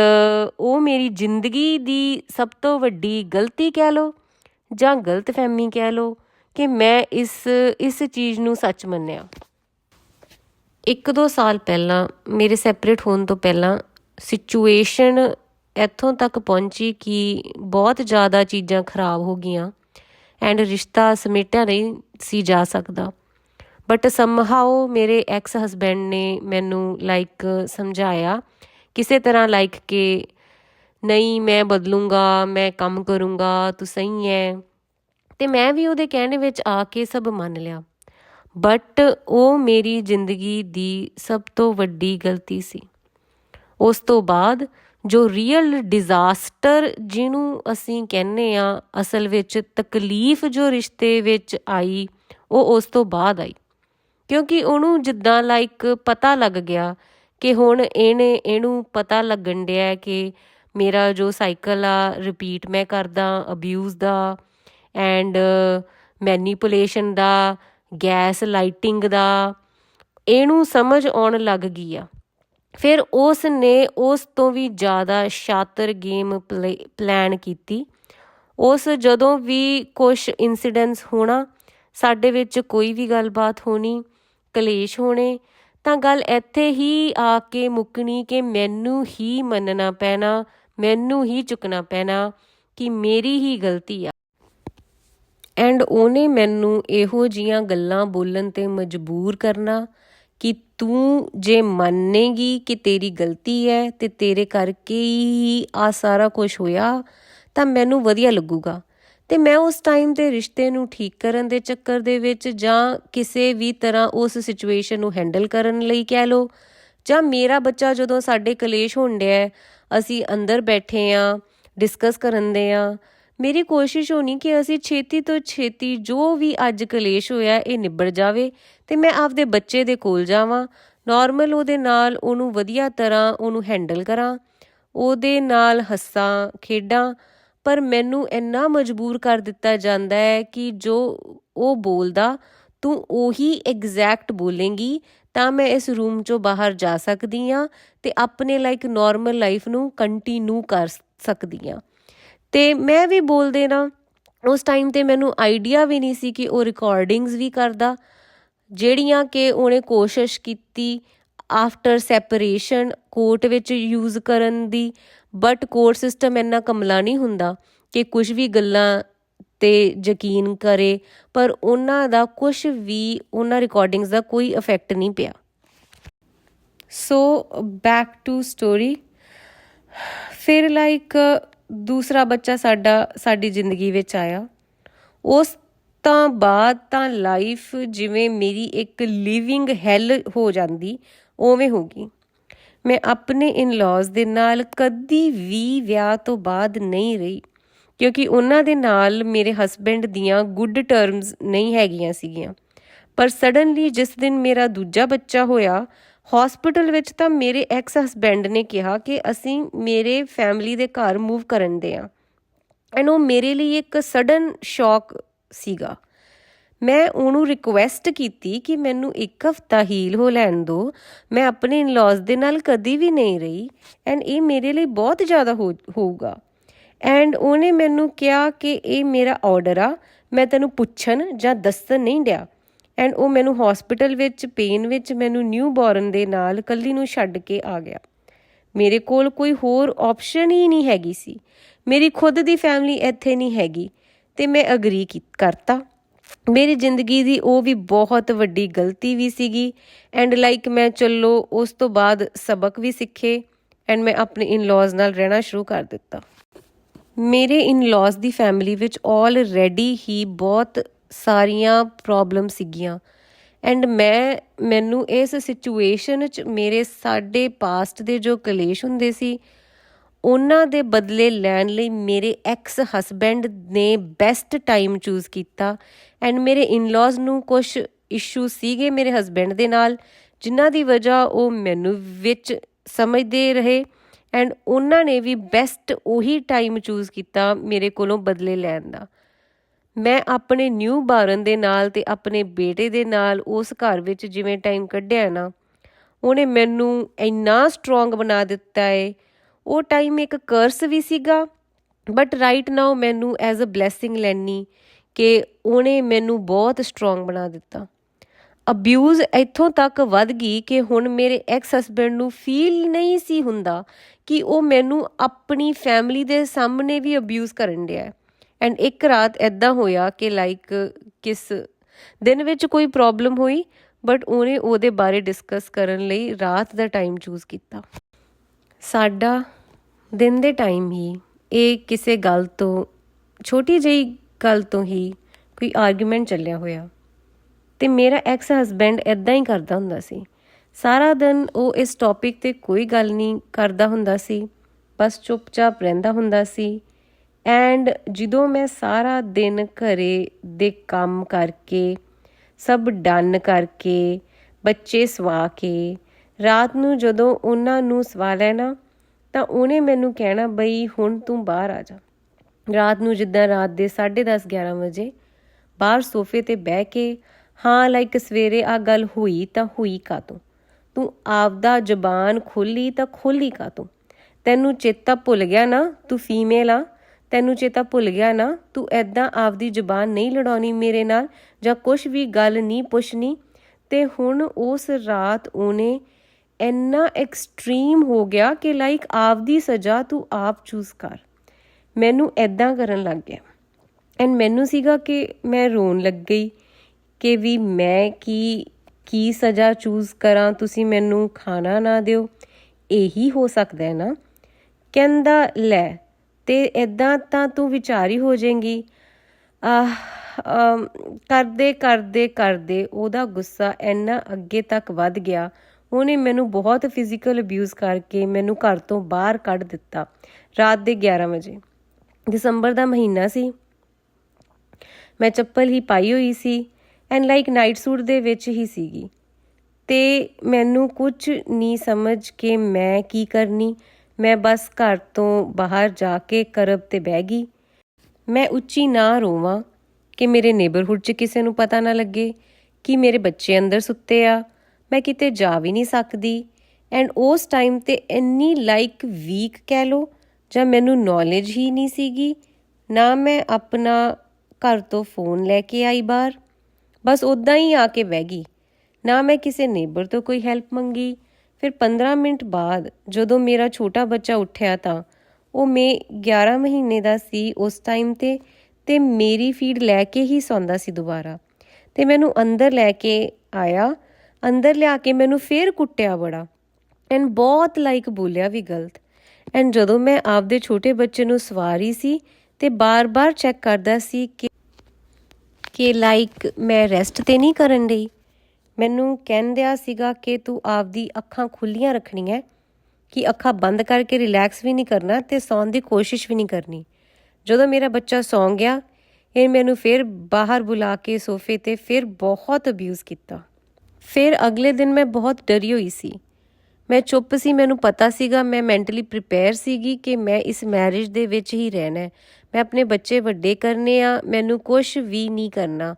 ਉਹ ਮੇਰੀ ਜ਼ਿੰਦਗੀ ਦੀ ਸਭ ਤੋਂ ਵੱਡੀ ਗਲਤੀ ਕਹਿ ਲਓ ਜਾਂ ਗਲਤਫਹਿਮੀ ਕਹਿ ਲਓ ਕਿ ਮੈਂ ਇਸ ਇਸ ਚੀਜ਼ ਨੂੰ ਸੱਚ ਮੰਨਿਆ। ਇੱਕ ਦੋ ਸਾਲ ਪਹਿਲਾਂ, ਮੇਰੇ ਸੈਪਰੇਟ ਹੋਣ ਤੋਂ ਪਹਿਲਾਂ ਸਿਚੁਏਸ਼ਨ ਇੱਥੋਂ ਤੱਕ ਪਹੁੰਚੀ ਕਿ ਬਹੁਤ ਜ਼ਿਆਦਾ ਚੀਜ਼ਾਂ ਖਰਾਬ ਹੋ ਗਈਆਂ ਐਂਡ ਰਿਸ਼ਤਾ ਸਮੇਟਿਆ ਨਹੀਂ ਸੀ ਜਾ ਸਕਦਾ। ਬਟ ਸਮਹਾਉ ਮੇਰੇ ਐਕਸ ਹਸਬੈਂਡ ਨੇ ਮੈਨੂੰ ਲਾਈਕ ਸਮਝਾਇਆ, ਕਿਸੇ ਤਰ੍ਹਾਂ ਲਾਈਕ ਕਿ ਨਹੀਂ, ਮੈਂ ਬਦਲੂੰਗਾ, ਮੈਂ ਕੰਮ ਕਰੂੰਗਾ, ਤੂੰ ਸਹੀ ਹੈ ਤੇ ਮੈਂ ਵੀ ਉਹਦੇ ਕਹਿਣੇ ਵਿੱਚ ਆ ਕੇ ਸਭ ਮੰਨ ਲਿਆ। ਬਟ ਉਹ ਮੇਰੀ ਜ਼ਿੰਦਗੀ ਦੀ ਸਭ ਤੋਂ ਵੱਡੀ ਗਲਤੀ ਸੀ। ਉਸ ਤੋਂ ਬਾਅਦ ਜੋ ਰੀਅਲ ਡਿਜ਼ਾਸਟਰ ਜਿਹਨੂੰ ਅਸੀਂ ਕਹਿੰਨੇ ਆ ਅਸਲ ਵਿੱਚ ਤਕਲੀਫ ਜੋ ਰਿਸ਼ਤੇ ਵਿੱਚ ਆਈ, ਉਹ ਉਸ ਤੋਂ ਬਾਅਦ ਆਈ। ਕਿਉਂਕਿ ਉਹਨੂੰ ਜਿੱਦਾਂ ਲਾਈਕ ਪਤਾ ਲੱਗ ਗਿਆ ਕਿ ਹੁਣ ਇਹਨੇ ਇਹਨੂੰ ਪਤਾ ਲੱਗਣ ਡਿਆ ਕਿ ਮੇਰਾ ਜੋ ਸਾਈਕਲ ਆ ਰਿਪੀਟ ਮੈਂ ਕਰਦਾ ਅਬਿਊਜ਼ ਦਾ ਐਂਡ ਮੈਨੀਪੂਲੇਸ਼ਨ ਦਾ ਗੈਸ ਲਾਈਟਿੰਗ ਦਾ, ਇਹਨੂੰ ਸਮਝ ਆਉਣ ਲੱਗ ਗਈ ਆ। ਫਿਰ ਉਸ ਨੇ ਉਸ ਤੋਂ ਵੀ ਜ਼ਿਆਦਾ ਸ਼ਾਤਰ ਗੇਮ ਪਲਾਨ ਕੀਤੀ। ਉਸ ਜਦੋਂ ਵੀ ਕੁਝ ਇਨਸੀਡੈਂਟਸ ਹੋਣਾ, ਸਾਡੇ ਵਿੱਚ ਕੋਈ ਵੀ ਗੱਲਬਾਤ ਹੋਣੀ, ਕਲੇਸ਼ ਹੋਣੇ, ਤਾਂ ਗੱਲ ਇੱਥੇ ਹੀ ਆ ਕੇ ਮੁੱਕਣੀ ਕਿ ਮੈਨੂੰ ਹੀ ਮੰਨਣਾ ਪੈਣਾ, ਮੈਨੂੰ ਹੀ ਚੁੱਕਣਾ ਪੈਣਾ ਕਿ ਮੇਰੀ ਹੀ ਗਲਤੀ ਆ। ਐਂਡ ਉਹਨੇ ਮੈਨੂੰ ਇਹੋ ਜੀਆਂ ਗੱਲਾਂ ਬੋਲਣ ਤੇ ਮਜਬੂਰ ਕਰਨਾ ਕਿ ਤੂੰ ਜੇ ਮੰਨੇਗੀ ਕਿ ਤੇਰੀ ਗਲਤੀ ਹੈ ਤੇ ਤੇਰੇ ਕਰਕੇ ਹੀ ਆ ਸਾਰਾ ਕੁਝ ਹੋਇਆ, ਤਾਂ ਮੈਨੂੰ ਵਧੀਆ ਲੱਗੂਗਾ। ਤੇ ਮੈਂ ਉਸ ਟਾਈਮ ਤੇ ਰਿਸ਼ਤੇ ਨੂੰ ਠੀਕ ਕਰਨ ਦੇ ਚੱਕਰ ਦੇ ਵਿੱਚ ਜਾਂ ਕਿਸੇ ਵੀ ਤਰ੍ਹਾਂ ਉਸ ਸਿਚੁਏਸ਼ਨ ਨੂੰ ਹੈਂਡਲ ਕਰਨ ਲਈ ਕਹਿ ਲੋ ਜਾਂ ਮੇਰਾ ਬੱਚਾ ਜਦੋਂ ਸਾਡੇ ਕਲੇਸ਼ ਹੁੰਦਿਆ ਅਸੀਂ ਅੰਦਰ ਬੈਠੇ ਆ ਡਿਸਕਸ ਕਰਨ ਦੇ ਆ ਮੇਰੀ ਕੋਸ਼ਿਸ਼ ਹੋਣੀ ਕਿ ਅਸੀਂ ਛੇਤੀ ਤੋਂ ਛੇਤੀ ਜੋ ਵੀ ਅੱਜ ਕਲੇਸ਼ ਹੋਇਆ ਇਹ ਨਿਬੜ ਜਾਵੇ ਤੇ ਮੈਂ ਆਪਦੇ ਬੱਚੇ ਦੇ ਕੋਲ ਜਾਵਾਂ। ਨਾਰਮਲ ਉਹਦੇ ਨਾਲ ਉਹਨੂੰ ਵਧੀਆ ਤਰ੍ਹਾਂ ਉਹਨੂੰ ਹੈਂਡਲ ਕਰਾਂ। ਉਹਦੇ ਨਾਲ ਹੱਸਾਂ, ਖੇਡਾਂ। ਪਰ ਮੈਨੂੰ ਇੰਨਾ ਮਜਬੂਰ ਕਰ ਦਿੱਤਾ ਜਾਂਦਾ ਹੈ ਕਿ ਜੋ ਉਹ ਬੋਲਦਾ, ਤੂੰ ਉਹੀ ਐਗਜ਼ੈਕਟ ਬੋਲੇਂਗੀ, ਤਾਂ ਮੈਂ ਇਸ ਰੂਮ ਚੋਂ ਬਾਹਰ ਜਾ ਸਕਦੀ ਆ ਤੇ ਆਪਣੇ ਲਾਈਕ ਨਾਰਮਲ ਲਾਈਫ ਨੂੰ ਕੰਟੀਨਿਊ ਕਰ ਸਕਦੀ ਆ ਤੇ ਮੈਂ ਵੀ ਬੋਲਦੇ ਨਾ, ਉਸ ਟਾਈਮ ਤੇ ਮੈਨੂੰ ਆਈਡੀਆ ਵੀ ਨਹੀਂ ਸੀ ਕਿ ਉਹ ਰਿਕਾਰਡਿੰਗਸ ਵੀ ਕਰਦਾ, ਜਿਹੜੀਆਂ ਕਿ ਉਹਨੇ ਕੋਸ਼ਿਸ਼ ਕੀਤੀ ਆਫਟਰ ਸੈਪਰੇਸ਼ਨ ਕੋਰਟ ਵਿੱਚ ਯੂਜ਼ ਕਰਨ ਦੀ ਬਟ ਕੋਰਟ ਸਿਸਟਮ ਇੰਨਾ ਕਮਲਾ ਨਹੀਂ ਹੁੰਦਾ ਕਿ ਕੁਝ ਵੀ ਗੱਲਾਂ ਤੇ ਯਕੀਨ ਕਰੇ, ਪਰ ਉਹਨਾਂ ਦਾ ਕੁਝ ਵੀ ਉਹਨਾਂ ਰਿਕਾਰਡਿੰਗਸ ਦਾ ਕੋਈ ਇਫੈਕਟ ਨਹੀਂ ਪਿਆ। ਸੋ ਬੈਕ ਟੂ ਸਟੋਰੀ ਫਿਰ ਲਾਈਕ ਦੂਸਰਾ ਬੱਚਾ ਸਾਡਾ, ਸਾਡੀ ਜ਼ਿੰਦਗੀ ਵਿੱਚ ਆਇਆ। ਉਸ ਤਾਂ ਬਾਅਦ ਤਾਂ ਲਾਈਫ ਜਿਵੇਂ ਮੇਰੀ ਇੱਕ ਲਿਵਿੰਗ ਹੈਲ ਹੋ ਜਾਂਦੀ, ਉਵੇਂ ਹੋ ਗਈ। ਮੈਂ ਆਪਣੇ ਇਨ-ਲॉज ਦੇ ਨਾਲ ਕਦੀ ਵੀ ਵਿਆਹ ਤੋਂ ਬਾਅਦ ਨਹੀਂ ਰਹੀ, ਕਿਉਂਕਿ ਉਹਨਾਂ ਦੇ ਨਾਲ ਮੇਰੇ ਹਸਬੰਡ ਦੀਆਂ ਗੁੱਡ ਟਰਮਸ ਨਹੀਂ ਹੈਗੀਆਂ ਸੀਗੀਆਂ। ਪਰ ਸਡਨਲੀ ਜਿਸ ਦਿਨ ਮੇਰਾ ਦੂਜਾ ਬੱਚਾ ਹੋਇਆ ਹਸਪੀਟਲ ਵਿੱਚ ਤਾਂ ਮੇਰੇ ਐਕਸ ਹਸਬੈਂਡ ਨੇ ਕਿਹਾ ਕਿ ਅਸੀਂ ਮੇਰੇ ਫੈਮਿਲੀ ਦੇ ਘਰ ਮੂਵ ਕਰਨ ਦੇ ਆ ਐਂਡ ਉਹ ਮੇਰੇ ਲਈ ਇੱਕ ਸਡਨ ਸ਼ੌਕ ਸੀਗਾ। ਮੈਂ ਉਹਨੂੰ ਰਿਕੁਐਸਟ ਕੀਤੀ ਕਿ ਮੈਨੂੰ ਇੱਕ ਹਫਤਾ ਹੀਲ ਹੋ ਲੈਣ ਦਿਓ ਮੈਂ ਆਪਣੇ ਇਨ-ਲॉज ਦੇ ਨਾਲ ਕਦੀ ਵੀ ਨਹੀਂ ਰਹੀ। ਐਂਡ ਇਹ ਮੇਰੇ ਲਈ ਬਹੁਤ ਜ਼ਿਆਦਾ ਹੋਊਗਾ। ਐਂਡ ਉਹਨੇ ਮੈਨੂੰ ਕਿਹਾ ਕਿ ਇਹ ਮੇਰਾ ਆਰਡਰ ਆ। ਮੈਂ ਤੈਨੂੰ ਪੁੱਛਣ ਜਾਂ ਦੱਸਣ ਨਹੀਂ ਡਿਆ। ਐਂਡ ਉਹ ਮੈਨੂੰ ਹਸਪੀਟਲ ਵਿੱਚ ਪੇਨ ਵਿੱਚ ਮੈਨੂੰ ਨਿਊ ਬੋਰਨ ਦੇ ਨਾਲ ਕੱਲੀ ਨੂੰ ਛੱਡ ਕੇ ਆ ਗਿਆ। ਮੇਰੇ ਕੋਲ ਕੋਈ ਹੋਰ ਆਪਸ਼ਨ ਹੀ ਨਹੀਂ ਹੈਗੀ ਸੀ। ਮੇਰੀ ਖੁਦ ਦੀ ਫੈਮਿਲੀ ਇੱਥੇ ਨਹੀਂ ਹੈਗੀ ਤੇ ਮੈਂ ਅਗਰੀ ਕਰਤਾ। ਮੇਰੀ ਜ਼ਿੰਦਗੀ ਦੀ ਉਹ ਵੀ ਬਹੁਤ ਵੱਡੀ ਗਲਤੀ ਵੀ ਸੀਗੀ ਐਂਡ ਲਾਈਕ ਮੈਂ ਚੱਲੋ ਉਸ ਤੋਂ ਬਾਅਦ ਸਬਕ ਵੀ ਸਿੱਖੇ ਐਂਡ ਮੈਂ ਆਪਣੇ ਇਨ-ਲॉज ਨਾਲ ਰਹਿਣਾ ਸ਼ੁਰੂ ਕਰ ਦਿੱਤਾ। ਮੇਰੇ ਇਨ-ਲॉज ਦੀ ਫੈਮਿਲੀ ਵਿੱਚ ਆਲਰੇਡੀ ਹੀ ਬਹੁਤ ਸਾਰੀਆਂ ਪ੍ਰੋਬਲਮ ਸੀਗੀਆਂ। ਐਂਡ ਮੈਂ, ਮੈਨੂੰ ਇਸ ਸਿਚੁਏਸ਼ਨ 'ਚ ਮੇਰੇ ਸਾਡੇ ਪਾਸਟ ਦੇ ਜੋ ਕਲੇਸ਼ ਹੁੰਦੇ ਸੀ, ਉਹਨਾਂ ਦੇ ਬਦਲੇ ਲੈਣ ਲਈ ਮੇਰੇ ਐਕਸ ਹਸਬੈਂਡ ਨੇ ਬੈਸਟ ਟਾਈਮ ਚੂਜ਼ ਕੀਤਾ। ਐਂਡ ਮੇਰੇ ਇਨ-ਲॉज ਨੂੰ ਕੁਝ ਇਸ਼ੂ ਸੀਗੇ ਮੇਰੇ ਹਸਬੈਂਡ ਦੇ ਨਾਲ, ਜਿਨ੍ਹਾਂ ਦੀ ਵਜ੍ਹਾ ਉਹ ਮੈਨੂੰ ਵਿੱਚ ਸਮਝਦੇ ਰਹੇ। ਐਂਡ ਉਹਨਾਂ ਨੇ ਵੀ ਬੈਸਟ ਉਹੀ ਟਾਈਮ ਚੂਜ਼ ਕੀਤਾ ਮੇਰੇ ਕੋਲੋਂ ਬਦਲੇ ਲੈਣ ਦਾ। ਮੈਂ ਆਪਣੇ ਨਿਊ ਬਾਰਨ ਦੇ ਨਾਲ ਤੇ ਆਪਣੇ ਬੇਟੇ ਦੇ ਨਾਲ ਉਸ ਘਰ ਵਿੱਚ ਜਿਵੇਂ ਟਾਈਮ ਕੱਢਿਆ ਨਾ, ਉਹਨੇ ਮੈਨੂੰ ਇੰਨਾ ਸਟਰੋਂਗ ਬਣਾ ਦਿੱਤਾ ਏ। ਉਹ ਟਾਈਮ ਇੱਕ ਕਰਸ ਵੀ ਸੀਗਾ ਬਟ ਰਾਈਟ ਨਾਓ ਮੈਨੂੰ ਐਜ਼ ਅ ਬਲੇਸਿੰਗ ਲੈਣੀ ਕਿ ਉਹਨੇ ਮੈਨੂੰ ਬਹੁਤ ਸਟਰੋਂਗ ਬਣਾ ਦਿੱਤਾ। ਅਬਿਊਜ਼ ਇੱਥੋਂ ਤੱਕ ਵੱਧ ਗਈ ਕਿ ਹੁਣ ਮੇਰੇ ਐਕਸ ਹਸਬੰਡ ਨੂੰ ਫੀਲ ਨਹੀਂ ਸੀ ਹੁੰਦਾ ਕਿ ਉਹ ਮੈਨੂੰ ਆਪਣੀ ਫੈਮਿਲੀ ਦੇ ਸਾਹਮਣੇ ਵੀ ਅਬਿਊਜ਼ ਕਰਨ ਡਿਆ। ਐਂਡ ਇੱਕ ਰਾਤ ਐਦਾਂ ਹੋਇਆ ਕਿ ਲਾਈਕ ਕਿਸ ਦਿਨ ਵਿੱਚ ਕੋਈ ਪ੍ਰੋਬਲਮ ਹੋਈ ਬਟ ਉਹਨੇ ਉਹਦੇ ਬਾਰੇ ਡਿਸਕਸ ਕਰਨ ਲਈ ਰਾਤ ਦਾ ਟਾਈਮ ਚੂਜ਼ ਕੀਤਾ। ਸਾਡਾ ਦਿਨ ਦੇ ਟਾਈਮ ਹੀ ਇਹ ਕਿਸੇ ਗੱਲ ਤੋਂ, ਛੋਟੀ ਜਿਹੀ ਗੱਲ ਤੋਂ ਹੀ ਕੋਈ ਆਰਗੂਮੈਂਟ ਚੱਲਿਆ ਹੋਇਆ। ਤੇ ਮੇਰਾ ਐਕਸ ਹਸਬੰਡ ਐਦਾਂ ਹੀ ਕਰਦਾ ਹੁੰਦਾ ਸੀ। ਸਾਰਾ ਦਿਨ ਉਹ ਇਸ ਟੌਪਿਕ ਤੇ ਕੋਈ ਗੱਲ ਨਹੀਂ ਕਰਦਾ ਹੁੰਦਾ ਸੀ। ਬਸ ਚੁੱਪਚਾਪ ਰਹਿੰਦਾ ਹੁੰਦਾ ਸੀ। ਐਂਡ ਜਦੋਂ ਮੈਂ ਸਾਰਾ ਦਿਨ ਘਰੇ ਦੇ ਕੰਮ ਕਰਕੇ, ਸਭ ਡਨ ਕਰਕੇ, ਬੱਚੇ ਸਵਾ ਕੇ, ਰਾਤ ਨੂੰ ਜਦੋਂ ਉਹਨਾਂ ਨੂੰ ਸਵਾ ਲੈਣਾ, ਤਾਂ ਉਹਨੇ ਮੈਨੂੰ ਕਹਿਣਾ, ਬਈ, ਹੁਣ ਤੂੰ ਬਾਹਰ ਆ ਜਾ। ਰਾਤ ਨੂੰ ਜਿੱਦਾਂ ਰਾਤ ਦੇ 10:30 11 ਵਜੇ ਬਾਹਰ ਸੋਫੇ ਤੇ ਬਹਿ ਕੇ, ਹਾਂ ਲਾਈਕ ਸਵੇਰੇ ਆ ਗੱਲ ਹੋਈ ਤਾਂ ਹੋਈ ਕਾਤੋਂ ਤੂੰ ਤੂੰ ਆਪਦਾ ਜ਼ਬਾਨ ਖੋਲੀ ਤਾਂ ਖੋਲੀ ਤੂੰ ਤੈਨੂੰ ਚੇਤਾ ਭੁੱਲ ਗਿਆ ਨਾ, ਤੂੰ ਫੀਮੇਲ ਆ? ਤੈਨੂੰ ਚੇਤਾ ਭੁੱਲ ਗਿਆ ਨਾ? ਤੂੰ ਐਦਾਂ ਆਪਦੀ ਜ਼ੁਬਾਨ ਨਹੀਂ ਲੜਾਉਣੀ ਮੇਰੇ ਨਾਲ, ਜਾਂ ਕੁਝ ਵੀ ਗੱਲ ਨਹੀਂ ਪੁੱਛਣੀ। ਤੇ ਹੁਣ ਉਸ ਰਾਤ ਉਹਨੇ ਇੰਨਾ ਐਕਸਟ੍ਰੀਮ ਹੋ ਗਿਆ ਕਿ ਲਾਈਕ ਆਪਦੀ ਸਜ਼ਾ ਤੂੰ ਆਪ ਚੂਜ਼ ਕਰ। ਮੈਨੂੰ ਐਦਾਂ ਕਰਨ ਲੱਗ ਗਿਆ। ਐਂਡ ਮੈਨੂੰ ਸੀਗਾ ਕਿ ਮੈਂ ਰੋਣ ਲੱਗ ਗਈ ਕਿ ਵੀ ਮੈਂ ਕੀ ਕੀ ਸਜ਼ਾ ਚੂਜ਼ ਕਰਾਂ? ਤੁਸੀਂ ਮੈਨੂੰ ਖਾਣਾ ਨਾ ਦਿਓ। ਇਹੀ ਹੋ ਸਕਦਾ ਹੈ ਨਾ? ਕਹਿੰਦਾ, ਲੈ ਤੇ ਐਦਾਂ ਤਾਂ ਤੂੰ ਵਿਚਾਰੀ ਹੋ ਜਾਏਂਗੀ। ਆਹ ਕਰਦੇ ਕਰਦੇ ਕਰਦੇ ਉਹਦਾ ਗੁੱਸਾ ਇੰਨਾ ਅੱਗੇ ਤੱਕ ਵੱਧ ਗਿਆ। ਉਹਨੇ ਮੈਨੂੰ ਬਹੁਤ ਫਿਜ਼ੀਕਲ ਅਬਿਊਜ਼ ਕਰਕੇ ਮੈਨੂੰ ਘਰ ਤੋਂ ਬਾਹਰ ਕੱਢ ਦਿੱਤਾ ਰਾਤ ਦੇ 11 ਵਜੇ। ਦਸੰਬਰ ਦਾ ਮਹੀਨਾ ਸੀ। ਮੈਂ ਚੱਪਲ ਹੀ ਪਾਈ ਹੋਈ ਸੀ ਐਂਡ ਲਾਈਕ ਨਾਈਟ ਸੂਟ ਦੇ ਵਿੱਚ ਹੀ ਸੀਗੀ। ਤੇ ਮੈਨੂੰ ਕੁਝ ਨਹੀਂ ਸਮਝ ਕੇ ਮੈਂ ਕੀ ਕਰਨੀ ਮੈਂ ਬਸ ਘਰ ਤੋਂ ਬਾਹਰ ਜਾ ਕੇ ਕਰਬ ਤੇ ਬਹਿ ਗਈ। ਮੈਂ ਉੱਚੀ ਨਾ ਰੋਵਾਂ ਕਿ ਮੇਰੇ ਨੇਬਰਹੁੱਡ 'ਚ ਕਿਸੇ ਨੂੰ ਪਤਾ ਨਾ ਲੱਗੇ ਕਿ ਮੇਰੇ ਬੱਚੇ ਅੰਦਰ ਸੁੱਤੇ ਆ। ਮੈਂ ਕਿਤੇ ਜਾ ਵੀ ਨਹੀਂ ਸਕਦੀ। ਐਂਡ ਉਸ ਟਾਈਮ ਤੇ ਇੰਨੀ ਲਾਈਕ ਵੀਕ ਕਹਿ ਲੋ ਜਾਂ ਮੈਨੂੰ ਨੌਲੇਜ ਹੀ ਨਹੀਂ ਸੀਗੀ। ਨਾ ਮੈਂ ਆਪਣਾ ਘਰ ਤੋਂ ਫੋਨ ਲੈ ਕੇ ਆਈ ਬਾਹਰ। ਬਸ ਉਦਾਂ ਹੀ ਆ ਕੇ ਬਹਿ ਗਈ। ਨਾ ਮੈਂ ਕਿਸੇ ਨੇਬਰ ਤੋਂ ਕੋਈ ਹੈਲਪ ਮੰਗੀ। ਫਿਰ 15 ਮਿੰਟ ਬਾਅਦ ਜਦੋਂ ਮੇਰਾ ਛੋਟਾ ਬੱਚਾ ਉੱਠਿਆ ਤਾਂ ਉਹ ਮੈਂ 11 ਮਹੀਨੇ ਦਾ ਸੀ ਉਸ ਟਾਈਮ ਤੇ ਤੇ ਮੇਰੀ ਫੀਡ ਲੈ ਕੇ ਹੀ ਸੌਂਦਾ ਸੀ ਦੁਬਾਰਾ। ਤੇ ਮੈਨੂੰ ਅੰਦਰ ਲੈ ਕੇ ਆਇਆ, ਅੰਦਰ ਲਿਆ ਕੇ ਮੈਨੂੰ ਫੇਰ ਕੁੱਟਿਆ ਬੜਾ। ਐਂਡ ਬਹੁਤ ਲਾਈਕ ਬੋਲਿਆ ਵੀ ਗਲਤ। ਐਂਡ ਜਦੋਂ ਮੈਂ ਆਪਦੇ ਛੋਟੇ ਬੱਚੇ ਨੂੰ ਸਵਾਰੀ ਸੀ ਤੇ ਬਾਰ-ਬਾਰ ਚੈੱਕ ਕਰਦਾ ਸੀ ਕਿ ਕਿ ਲਾਈਕ ਮੈਂ ਰੈਸਟ ਤੇ ਨਹੀਂ ਕਰਨ ਲਈ ਮੈਨੂੰ ਕਹਿੰਦਿਆ ਸੀਗਾ ਕਿ ਤੂੰ ਆਪਦੀ ਅੱਖਾਂ ਖੁੱਲੀਆਂ ਰੱਖਣੀਆਂ, ਕਿ ਅੱਖਾਂ ਬੰਦ ਕਰਕੇ ਰਿਲੈਕਸ ਵੀ ਨਹੀਂ ਕਰਨਾ ਤੇ ਸੌਣ ਦੀ ਕੋਸ਼ਿਸ਼ ਵੀ ਨਹੀਂ ਕਰਨੀ। ਜਦੋਂ ਮੇਰਾ ਬੱਚਾ ਸੌਂ ਗਿਆ, ਇਹ ਮੈਨੂੰ ਫਿਰ ਬਾਹਰ ਬੁਲਾ ਕੇ ਸੋਫੇ ਤੇ ਫਿਰ ਬਹੁਤ ਅਬਿਊਜ਼ ਕੀਤਾ। ਫਿਰ ਅਗਲੇ ਦਿਨ ਮੈਂ ਬਹੁਤ ਡਰੀ ਹੋਈ ਸੀ। ਮੈਂ ਚੁੱਪ ਸੀ, ਮੈਨੂੰ ਪਤਾ ਸੀਗਾ, ਮੈਂ ਮੈਂਟਲੀ ਪ੍ਰਿਪੇਅਰ ਸੀਗੀ ਕਿ ਮੈਂ ਇਸ ਮੈਰਿਜ ਦੇ ਵਿੱਚ ਹੀ ਰਹਿਣਾ ਹੈ। ਮੈਂ ਆਪਣੇ ਬੱਚੇ ਵੱਡੇ ਕਰਨੇ ਆ, ਮੈਨੂੰ ਕੁਝ ਵੀ ਨਹੀਂ ਕਰਨਾ।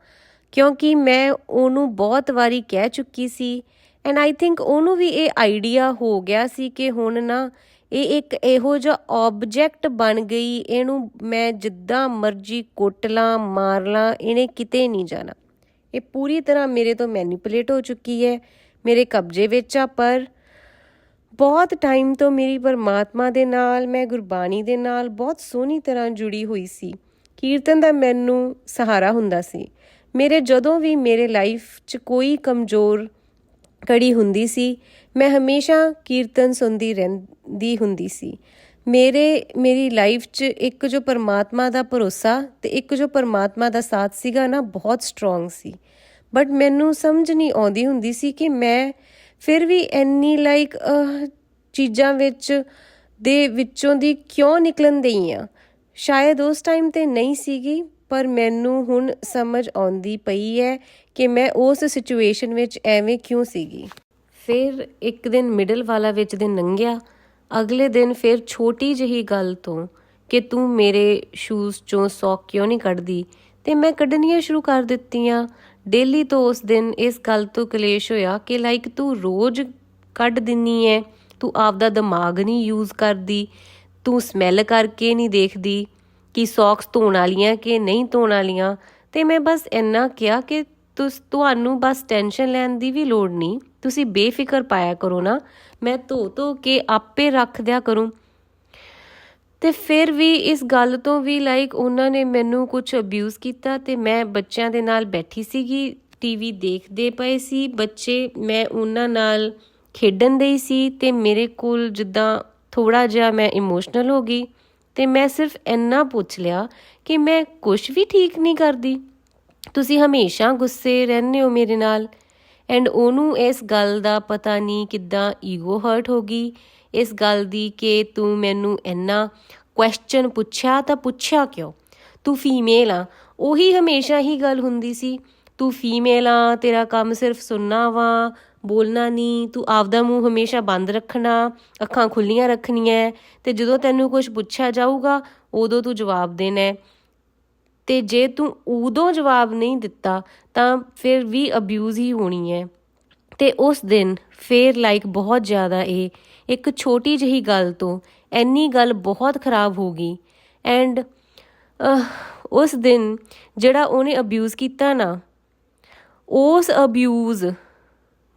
ਕਿਉਂਕਿ ਮੈਂ ਉਹਨੂੰ ਬਹੁਤ ਵਾਰੀ ਕਹਿ ਚੁੱਕੀ ਸੀ। ਐਂਡ ਆਈ ਥਿੰਕ ਉਹਨੂੰ ਵੀ ਇਹ ਆਈਡੀਆ ਹੋ ਗਿਆ ਸੀ ਕਿ ਹੁਣ ਨਾ ਇਹ ਇੱਕ ਇਹੋ ਜਿਹਾ ਆਬਜੈਕਟ ਬਣ ਗਈ, ਇਹਨੂੰ ਮੈਂ ਜਿੱਦਾਂ ਮਰਜ਼ੀ ਕੁੱਟ ਲਾਂ, ਮਾਰ ਲਾਂ, ਇਹਨੇ ਕਿਤੇ ਨਹੀਂ ਜਾਣਾ। ਇਹ ਪੂਰੀ ਤਰ੍ਹਾਂ ਮੇਰੇ ਤੋਂ ਮੈਨੀਪੂਲੇਟ ਹੋ ਚੁੱਕੀ ਹੈ, ਮੇਰੇ ਕਬਜ਼ੇ ਵਿੱਚ ਆ, ਪਰ ਬਹੁਤ ਟਾਈਮ ਤੋਂ ਮੇਰੀ ਪਰਮਾਤਮਾ ਦੇ ਨਾਲ, ਮੈਂ ਗੁਰਬਾਣੀ ਦੇ ਨਾਲ ਬਹੁਤ ਸੋਹਣੀ ਤਰ੍ਹਾਂ ਜੁੜੀ ਹੋਈ ਸੀ। ਕੀਰਤਨ ਦਾ ਮੈਨੂੰ ਸਹਾਰਾ ਹੁੰਦਾ ਸੀ। ਮੇਰੇ ਜਦੋਂ ਵੀ ਮੇਰੇ ਲਾਈਫ 'ਚ ਕੋਈ ਕਮਜ਼ੋਰ ਕੜੀ ਹੁੰਦੀ ਸੀ, ਮੈਂ ਹਮੇਸ਼ਾ ਕੀਰਤਨ ਸੁਣਦੀ ਰਹਿੰਦੀ ਹੁੰਦੀ ਸੀ। ਮੇਰੇ, ਮੇਰੀ ਲਾਈਫ 'ਚ ਇੱਕ ਜੋ ਪਰਮਾਤਮਾ ਦਾ ਭਰੋਸਾ ਤੇ ਇੱਕ ਜੋ ਪਰਮਾਤਮਾ ਦਾ ਸਾਥ ਸੀਗਾ ਨਾ, ਬਹੁਤ ਸਟਰੋਂਗ ਸੀ। ਬਟ ਮੈਨੂੰ ਸਮਝ ਨਹੀਂ ਆਉਂਦੀ ਹੁੰਦੀ ਸੀ ਕਿ ਮੈਂ ਫਿਰ ਵੀ ਇੰਨੀ ਲਾਈਕ ਚੀਜ਼ਾਂ ਵਿੱਚ ਦੇ ਵਿੱਚੋਂ ਦੀ ਕਿਉਂ ਨਿਕਲਣ ਦਈ ਆ? ਸ਼ਾਇਦ ਉਸ ਟਾਈਮ ਤੇ ਨਹੀਂ ਸੀਗੀ ਪਰ ਮੈਨੂੰ ਹੁਣ ਸਮਝ ਆਉਂਦੀ ਪਈ ਹੈ ਕਿ ਮੈਂ ਉਸ ਸਿਚੁਏਸ਼ਨ ਵਿੱਚ ਐਵੇਂ ਕਿਉਂ ਸੀਗੀ। ਫਿਰ ਇੱਕ ਦਿਨ ਮਿਡਲ ਵਾਲਾ ਵਿੱਚ ਦਿਨ ਲੰਘਿਆ। ਅਗਲੇ ਦਿਨ ਫਿਰ ਛੋਟੀ ਜਿਹੀ ਗੱਲ ਤੋਂ ਕਿ ਤੂੰ ਮੇਰੇ ਸ਼ੂਜ਼ ਚੋਂ ਸੌਕ ਕਿਉਂ ਨਹੀਂ ਕੱਢਦੀ? ਤੇ ਮੈਂ ਕੱਢਣੀਆਂ ਸ਼ੁਰੂ ਕਰ ਦਿੱਤੀਆਂ। ਡੇਲੀ ਤੋਂ ਉਸ ਦਿਨ ਇਸ ਗੱਲ ਤੋਂ ਕਲੇਸ਼ ਹੋਇਆ ਕਿ ਲਾਈਕ ਤੂੰ ਰੋਜ਼ ਕੱਢ ਦਿੰਨੀ ਐ। ਤੂੰ ਆਪਦਾ ਦਿਮਾਗ ਨਹੀਂ ਯੂਜ਼ ਕਰਦੀ। ਤੂੰ ਸਮੈਲ ਕਰਕੇ ਨਹੀਂ ਦੇਖਦੀ। ਕਿ ਸੌਕਸ ਧੋਣ ਵਾਲੀਆਂ ਕਿ ਨਹੀਂ ਧੋਣ ਵਾਲੀਆਂ? ਤੇ ਮੈਂ ਬਸ ਇੰਨਾ ਕਿਹਾ ਕਿ ਤੁਸ, ਤੁਹਾਨੂੰ ਬਸ ਟੈਨਸ਼ਨ ਲੈਣ ਦੀ ਵੀ ਲੋੜ ਨਹੀਂ। ਤੁਸੀਂ ਬੇਫਿਕਰ ਪਾਇਆ ਕਰੋ ਨਾ। ਮੈਂ ਧੋ ਧੋ ਕੇ ਆਪੇ ਰੱਖ ਦਿਆ ਕਰੂੰ। ਤੇ ਫਿਰ ਵੀ ਇਸ ਗੱਲ ਤੋਂ ਵੀ ਲਾਈਕ ਉਹਨਾਂ ਨੇ ਮੈਨੂੰ ਕੁਝ ਅਬਿਊਜ਼ ਕੀਤਾ ਤੇ ਮੈਂ ਬੱਚਿਆਂ ਦੇ ਨਾਲ ਬੈਠੀ ਸੀਗੀ। ਟੀਵੀ ਦੇਖਦੇ ਪਏ ਸੀ। ਬੱਚੇ ਮੈਂ ਉਹਨਾਂ ਨਾਲ ਖੇਡਣ ਦੇ ਸੀ ਤੇ ਮੇਰੇ ਕੋਲ ਜਿੱਦਾਂ ਥੋੜਾ ਜਿਹਾ ਮੈਂ ਇਮੋਸ਼ਨਲ ਹੋ ਗਈ। ਤੇ ਮੈਂ ਸਿਰਫ ਇੰਨਾ ਪੁੱਛ ਲਿਆ ਕਿ ਮੈਂ ਕੁਝ ਵੀ ਠੀਕ ਨਹੀਂ ਕਰਦੀ। ਤੁਸੀਂ ਹਮੇਸ਼ਾ ਗੁੱਸੇ ਰਹਿੰਦੇ ਹੋ ਮੇਰੇ ਨਾਲ। ਐਂਡ ਉਹਨੂੰ ਇਸ ਗੱਲ ਦਾ ਪਤਾ ਨਹੀਂ ਕਿੱਦਾਂ ਈਗੋ ਹਰਟ ਹੋ ਗਈ। ਇਸ ਗੱਲ ਦੀ ਕਿ ਤੂੰ ਮੈਨੂੰ ਇੰਨਾ ਕੁਐਸਚਨ ਪੁੱਛਿਆ ਤਾਂ ਪੁੱਛਿਆ ਕਿਉਂ? ਤੂੰ ਫੀਮੇਲ ਆ, ਉਹੀ ਹਮੇਸ਼ਾ ਹੀ ਗੱਲ ਹੁੰਦੀ ਸੀ। ਤੂੰ ਫੀਮੇਲ ਆ, ਤੇਰਾ ਕੰਮ ਸਿਰਫ ਸੁਣਨਾ ਵਾ ਬੋਲਣਾ ਨਹੀਂ ਤੂੰ ਆਪਦਾ ਮੂੰਹ ਹਮੇਸ਼ਾ ਬੰਦ ਰੱਖਣਾ, ਅੱਖਾਂ ਖੁੱਲੀਆਂ ਰੱਖਣੀਆਂ ਤੇ ਜਦੋਂ ਤੈਨੂੰ ਕੁਝ ਪੁੱਛਿਆ ਜਾਊਗਾ, ਉਦੋਂ ਤੂੰ ਜਵਾਬ ਦੇਣਾ ਹੈ। ਤੇ ਜੇ ਤੂੰ ਉਦੋਂ ਜਵਾਬ ਨਹੀਂ ਦਿੱਤਾ, ਤਾਂ ਫਿਰ ਵੀ ਅਬਿਊਜ਼ ਹੀ ਹੋਣੀ ਹੈ ਤੇ ਉਸ ਦਿਨ ਫੇਰ ਲਾਈਕ ਬਹੁਤ ਜ਼ਿਆਦਾ ਇਹ ਇੱਕ ਛੋਟੀ ਜਿਹੀ ਗੱਲ ਤੋਂ ਐਨੀ ਗੱਲ ਬਹੁਤ ਖਰਾਬ ਹੋ ਗਈ ਐਂਡ ਉਸ ਦਿਨ ਜਿਹੜਾ ਉਹਨੇ ਅਬਿਊਜ਼ ਕੀਤਾ ਨਾ, ਉਸ ਅਬਿਊਜ਼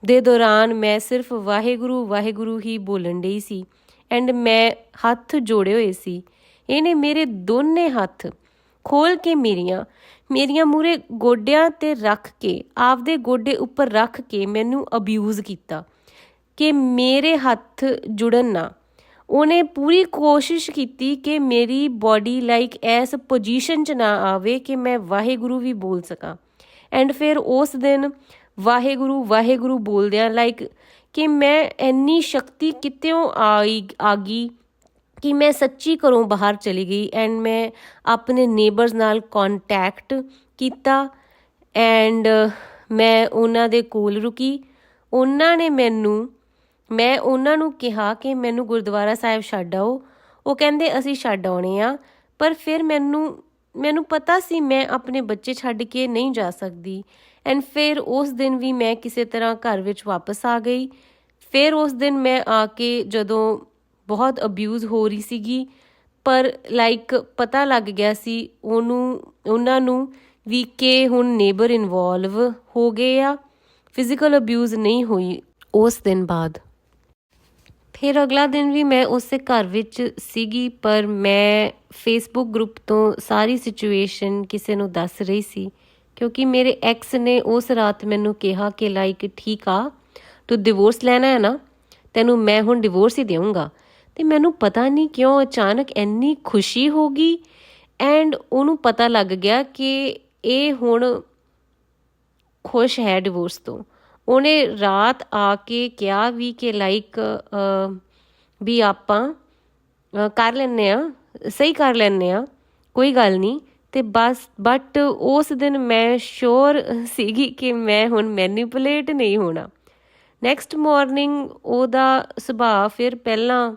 ਦੇ ਦੌਰਾਨ ਮੈਂ ਸਿਰਫ ਵਾਹਿਗੁਰੂ ਵਾਹਿਗੁਰੂ ਹੀ ਬੋਲਣ ਡਈ ਸੀ ਐਂਡ ਮੈਂ ਹੱਥ ਜੋੜੇ ਹੋਏ ਸੀ। ਇਹਨੇ ਮੇਰੇ ਦੋਨੇ ਹੱਥ ਖੋਲ ਕੇ ਮੇਰੀਆਂ ਮੇਰੀਆਂ ਮੂਰੇ ਗੋਡਿਆਂ ਤੇ ਰੱਖ ਕੇ, ਆਪਦੇ ਗੋਡੇ ਉੱਪਰ ਰੱਖ ਕੇ ਮੈਨੂੰ ਅਬਿਊਜ਼ ਕੀਤਾ ਕਿ ਮੇਰੇ ਹੱਥ ਜੁੜਨ ਨਾ। ਉਹਨੇ ਪੂਰੀ ਕੋਸ਼ਿਸ਼ ਕੀਤੀ ਕਿ ਮੇਰੀ ਬਾਡੀ ਲਾਈਕ ਐਸ ਪੋਜੀਸ਼ਨ 'ਚ ਨਾ ਆਵੇ ਕਿ ਮੈਂ ਵਾਹਿਗੁਰੂ ਵੀ ਬੋਲ ਸਕਾਂ। ਐਂਡ ਫਿਰ ਉਸ ਦਿਨ ਵਾਹਿਗੁਰੂ ਵਾਹਿਗੁਰੂ ਬੋਲਦਿਆਂ ਲਾਈਕ ਕਿ ਮੈਂ ਇੰਨੀ ਸ਼ਕਤੀ ਕਿਤਿਓਂ ਆਈ, ਆ ਗਈ ਕਿ ਮੈਂ ਸੱਚੀ ਘਰੋਂ ਬਾਹਰ ਚਲੀ ਗਈ ਐਂਡ ਮੈਂ ਆਪਣੇ ਨੇਬਰਸ ਨਾਲ ਕੰਟੈਕਟ ਕੀਤਾ ਐਂਡ ਮੈਂ ਉਹਨਾਂ ਦੇ ਕੋਲ ਰੁਕੀ। ਉਹਨਾਂ ਨੇ ਮੈਨੂੰ, ਮੈਂ ਉਹਨਾਂ ਨੂੰ ਕਿਹਾ ਕਿ ਮੈਨੂੰ ਗੁਰਦੁਆਰਾ ਸਾਹਿਬ ਛੱਡ ਆਓ। ਉਹ ਕਹਿੰਦੇ, ਅਸੀਂ ਛੱਡ ਆਉਣੇ ਆ। ਪਰ ਫਿਰ ਮੈਨੂੰ ਮੈਨੂੰ ਪਤਾ ਸੀ ਮੈਂ ਆਪਣੇ ਬੱਚੇ ਛੱਡ ਕੇ ਨਹੀਂ ਜਾ ਸਕਦੀ। ਐਂਡ ਫਿਰ ਉਸ ਦਿਨ ਵੀ ਮੈਂ ਕਿਸੇ ਤਰ੍ਹਾਂ ਘਰ ਵਿੱਚ ਵਾਪਸ ਆ ਗਈ। ਫਿਰ ਉਸ ਦਿਨ ਮੈਂ ਆ ਕੇ ਜਦੋਂ ਬਹੁਤ ਅਬਿਊਜ਼ ਹੋ ਰਹੀ ਸੀਗੀ, ਪਰ ਲਾਈਕ ਪਤਾ ਲੱਗ ਗਿਆ ਸੀ ਉਹਨੂੰ, ਉਹਨਾਂ ਨੂੰ ਵੀ ਕਿ ਹੁਣ ਨੇਬਰ ਇਨਵੋਲਵ ਹੋ ਗਏ ਆ। ਫਿਜ਼ੀਕਲ ਅਬਿਊਜ਼ ਨਹੀਂ ਹੋਈ ਉਸ ਦਿਨ ਬਾਅਦ। ਫਿਰ ਅਗਲਾ ਦਿਨ ਵੀ ਮੈਂ ਉਸੇ ਘਰ ਵਿੱਚ ਸੀਗੀ, ਪਰ ਮੈਂ ਫੇਸਬੁੱਕ ਗਰੁੱਪ ਤੋਂ ਸਾਰੀ ਸਿਚੁਏਸ਼ਨ ਕਿਸੇ ਨੂੰ ਦੱਸ ਰਹੀ ਸੀ। ਕਿਉਂਕਿ ਮੇਰੇ ਐਕਸ ਨੇ ਉਸ ਰਾਤ ਮੈਨੂੰ ਕਿਹਾ ਕਿ ਲਾਈਕ ਠੀਕ ਆ, ਤੂੰ ਡਿਵੋਰਸ ਲੈਣਾ ਹੈ ਨਾ, ਤੈਨੂੰ ਮੈਂ ਹੁਣ ਡਿਵੋਰਸ ਹੀ ਦੇਵਾਂਗਾ ਤੇ ਮੈਨੂੰ ਪਤਾ ਨਹੀਂ ਕਿਉਂ ਅਚਾਨਕ ਇੰਨੀ ਖੁਸ਼ੀ ਹੋ ਗਈ ਐਂਡ ਉਹਨੂੰ ਪਤਾ ਲੱਗ ਗਿਆ ਕਿ ਇਹ ਹੁਣ ਖੁਸ਼ ਹੈ ਡਿਵੋਰਸ ਤੋਂ। ਉਹਨੇ ਰਾਤ ਆ ਕੇ ਕਿਹਾ ਵੀ ਕਿ ਲਾਈਕ ਵੀ ਆਪਾਂ ਕਰ ਲੈਨੇ ਆ ਸਹੀ ਕਰ ਲੈਨੇ ਆ ਕੋਈ ਗੱਲ ਨਹੀਂ। ਤੇ ਬਸ ਬਟ ਉਸ ਦਿਨ ਮੈਂ ਸ਼ੋਰ ਸੀਗੀ ਕਿ ਮੈਂ ਹੁਣ ਮੈਨੀਪੂਲੇਟ ਨਹੀਂ ਹੋਣਾ। ਨੈਕਸਟ ਮਾਰਨਿੰਗ ਉਹਦਾ ਸੁਭਾਅ ਫਿਰ ਪਹਿਲਾਂ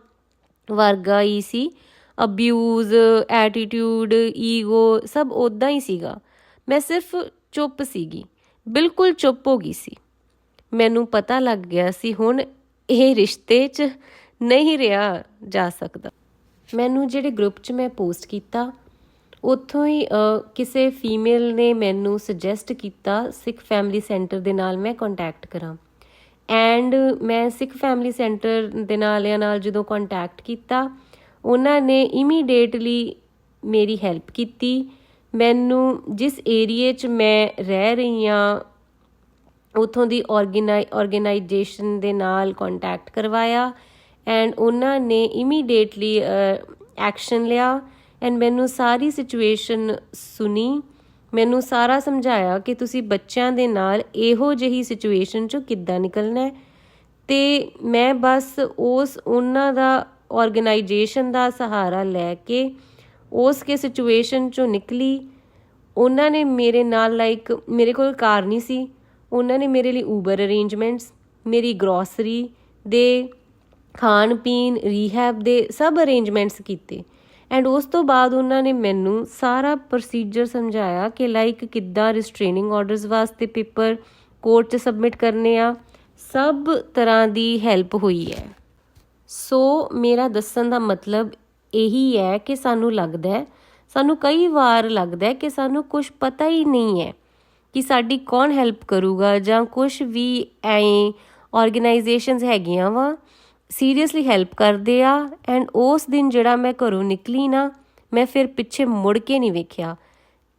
ਵਰਗਾ ਹੀ ਸੀ। ਅਬਿਊਜ਼ ਐਟੀਟਿਊਡ ਈਗੋ ਸਭ ਉਦਾਂ ਹੀ ਸੀਗਾ। ਮੈਂ ਸਿਰਫ ਚੁੱਪ ਸੀਗੀ, ਬਿਲਕੁਲ ਚੁੱਪ ਹੋ ਗਈ ਸੀ। ਮੈਨੂੰ ਪਤਾ ਲੱਗ ਗਿਆ ਸੀ ਹੁਣ ਇਹ ਰਿਸ਼ਤੇ 'ਚ ਨਹੀਂ ਰਿਹਾ ਜਾ ਸਕਦਾ। ਮੈਨੂੰ ਜਿਹੜੇ ਗਰੁੱਪ 'ਚ ਮੈਂ ਪੋਸਟ ਕੀਤਾ ਉੱਥੋਂ ਹੀ ਕਿਸੇ ਫੀਮੇਲ ਨੇ ਮੈਨੂੰ ਸੁਜੈਸਟ ਕੀਤਾ ਸਿੱਖ ਫੈਮਿਲੀ ਸੈਂਟਰ ਦੇ ਨਾਲ ਮੈਂ ਕੰਟੈਕਟ ਕਰਾਂ। ਐਂਡ ਮੈਂ ਸਿੱਖ ਫੈਮਿਲੀ ਸੈਂਟਰ ਦੇ ਨਾਲਿਆਂ ਨਾਲ ਜਦੋਂ ਕੰਟੈਕਟ ਕੀਤਾ, ਉਹਨਾਂ ਨੇ ਇਮੀਡੀਏਟਲੀ ਮੇਰੀ ਹੈਲਪ ਕੀਤੀ। ਮੈਨੂੰ ਜਿਸ ਏਰੀਏ 'ਚ ਮੈਂ ਰਹਿ ਰਹੀ ਹਾਂ, ਉਥੋਂ ਦੀ ਆਰਗੇਨਾਈ ਆਰਗੇਨਾਈਜੇਸ਼ਨ ਦੇ ਨਾਲ ਕੰਟੈਕਟ ਕਰਵਾਇਆ। ਐਂਡ ਉਹਨਾਂ ਨੇ ਇਮੀਡੀਏਟਲੀ ਐਕਸ਼ਨ ਲਿਆ। ਐਂਡ ਮੈਨੂੰ ਸਾਰੀ ਸਿਚੁਏਸ਼ਨ ਸੁਣੀ। ਮੈਨੂੰ ਸਾਰਾ ਸਮਝਾਇਆ ਕਿ ਤੁਸੀਂ ਬੱਚਿਆਂ ਦੇ ਨਾਲ ਇਹੋ ਜਿਹੀ ਸਿਚੁਏਸ਼ਨ ਚੋਂ ਕਿੱਦਾਂ ਨਿਕਲਣਾ ਹੈ। ਤੇ ਮੈਂ ਬਸ ਉਸ, ਉਹਨਾਂ ਦਾ ਆਰਗੇਨਾਈਜੇਸ਼ਨ ਦਾ ਸਹਾਰਾ ਲੈ ਕੇ ਉਸ ਕੇ ਸਿਚੁਏਸ਼ਨ ਚੋਂ ਨਿਕਲੀ। ਉਹਨਾਂ ਨੇ ਮੇਰੇ ਨਾਲ ਲਾਈਕ ਮੇਰੇ ਕੋਲ ਕਾਰ ਨਹੀਂ ਸੀ। ਉਹਨਾਂ ਨੇ ਮੇਰੇ ਲਈ ਊਬਰ ਅਰੇਂਜਮੈਂਟਸ ਮੇਰੀ ਗਰੋਸਰੀ ਦੇ ਖਾਣ ਪੀਣ ਰੀਹੈਬ ਦੇ ਸਭ ਅਰੇਂਜਮੈਂਟਸ ਕੀਤੇ। ਐਂਡ ਉਸ ਤੋਂ ਬਾਅਦ ਉਹਨਾਂ ਨੇ ਮੈਨੂੰ ਸਾਰਾ ਪ੍ਰੋਸੀਜਰ ਸਮਝਾਇਆ ਕਿ ਲਾਈਕ ਕਿੱਦਾਂ ਰਿਸਟ੍ਰੇਨਿੰਗ ਆਰਡਰਸ ਵਾਸਤੇ ਪੇਪਰ ਕੋਰਟ 'ਚ ਸਬਮਿਟ ਕਰਨੇ ਆ। ਸਭ ਤਰ੍ਹਾਂ ਦੀ ਹੈਲਪ ਹੋਈ ਹੈ। ਸੋ ਮੇਰਾ ਦੱਸਣ ਦਾ ਮਤਲਬ ਇਹੀ ਹੈ ਕਿ ਸਾਨੂੰ ਲੱਗਦਾ ਹੈ, ਸਾਨੂੰ ਕਈ ਵਾਰ ਲੱਗਦਾ ਹੈ ਕਿ ਸਾਨੂੰ ਕੁਝ ਪਤਾ ਹੀ ਨਹੀਂ ਹੈ ਕਿ ਸਾਡੀ ਕੌਣ ਹੈਲਪ ਕਰੂਗਾ ਜਾਂ ਕੁਝ ਵੀ ਐਂ ਆਰਗੇਨਾਈਜੇਸ਼ਨਸ ਹੈਗੀਆਂ ਵਾ। ਸੀਰੀਅਸਲੀ ਹੈਲਪ ਕਰਦੇ ਆ ਐਂਡ ਉਸ ਦਿਨ ਜਿਹੜਾ ਮੈਂ ਘਰੋਂ ਨਿਕਲੀ ਨਾ, ਮੈਂ ਫਿਰ ਪਿੱਛੇ ਮੁੜ ਕੇ ਨਹੀਂ ਵੇਖਿਆ।